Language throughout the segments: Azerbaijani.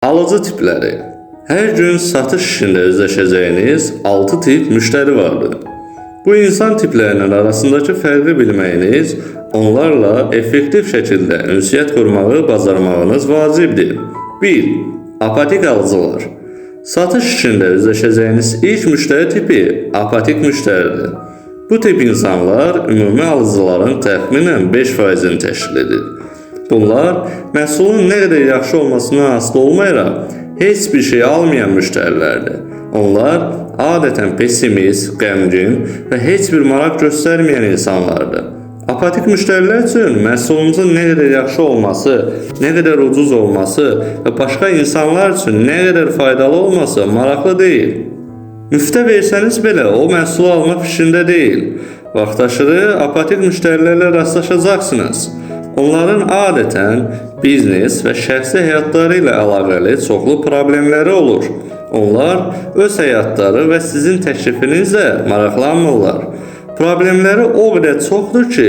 Alıcı tipləri. Hər gün satış işində üzləşəcəyiniz 6 tip müştəri vardır. Bu insan tiplərinin arasındakı fərqi bilməyiniz, onlarla effektiv şəkildə ünsiyyət qurmağı bacarmağınız vacibdir. 1. Apatik alıcılar. Satış işində üzləşəcəyiniz ilk müştəri tipi apatik müştəridir. Bu tip insanlar ümumi alıcıların təxminən 5%-ni təşkil edir. Bunlar məhsulun nə qədər yaxşı olmasına asılı olmayaraq heç bir şey almayan müştərilərdir. Onlar adətən pessimist, qəmgin və heç bir maraq göstərməyən insanlardır. Apatik müştərilər üçün məhsulumuzun nə qədər yaxşı olması, nə qədər ucuz olması və başqa insanlar üçün nə qədər faydalı olması maraqlı deyil. Müftə versəniz belə o məhsulu almaq fikrində deyil. Vaxtaşırı apatik müştərilərlə rastlaşacaqsınız. Onların adətən biznes və şəxsi həyatları ilə əlaqəli çoxlu problemləri olur. Onlar öz həyatları və sizin təklifinizlə maraqlanmırlar. Problemləri o qədər çoxdur ki,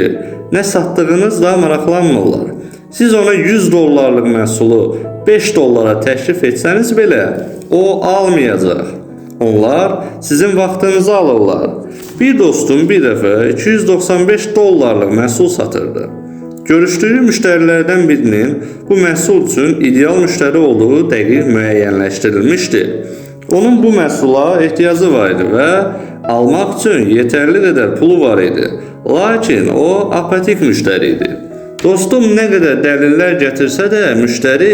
nə satdığınızla maraqlanmırlar. Siz ona 100 dollarlıq məhsulu 5 dollara təklif etsəniz belə, o almayacaq. Onlar sizin vaxtınızı alırlar. Bir dostum bir dəfə 295 dollarlıq məhsul satırdı. Görüşdüyü müştərilərdən birinin bu məhsul üçün ideal müştəri olduğu dəqiq müəyyənləşdirilmişdi. Onun bu məhsula ehtiyacı var idi və almaq üçün yetərli qədər pulu var idi. Lakin o apatik müştəri idi. Dostum nə qədər dəlillər gətirsə də müştəri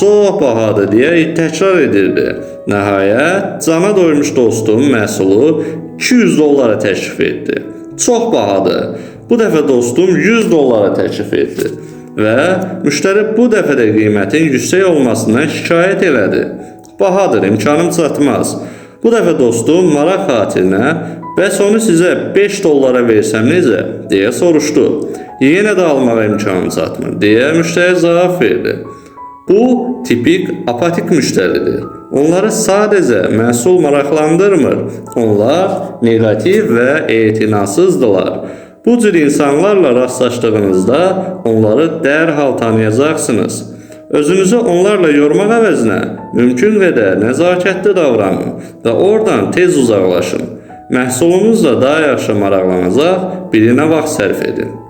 çox bahadır deyə təkrar edirdi. Nəhayət cana doymuş dostum məhsulu 200 dollara təklif etdi. Çox bahadır. Bu dəfə dostum 100 dollara təklif etdi və müştəri bu dəfə də qiymətin yüksək olmasından şikayət elədi. Bahadır, imkanım çatmaz. Bu dəfə dostum maraq xatirinə bəs onu sizə 5 dollara versəm necə deyə soruşdu. Yenə də almağa imkanım çatmır deyə müştəri cavab verdi. Bu tipik apatik müştəridir. Onları sadəcə məhsul maraqlandırmır. Onlar neqativ və etinasızdılar. Bu cür insanlarla rastlaşdığınızda onları dərhal tanıyacaqsınız. Özünüzü onlarla yormaq əvəzinə mümkün qədər nəzakətli davranın və oradan tez uzaqlaşın. Məhsulunuzla daha yaxşı maraqlanacaq birinə vaxt sərf edin.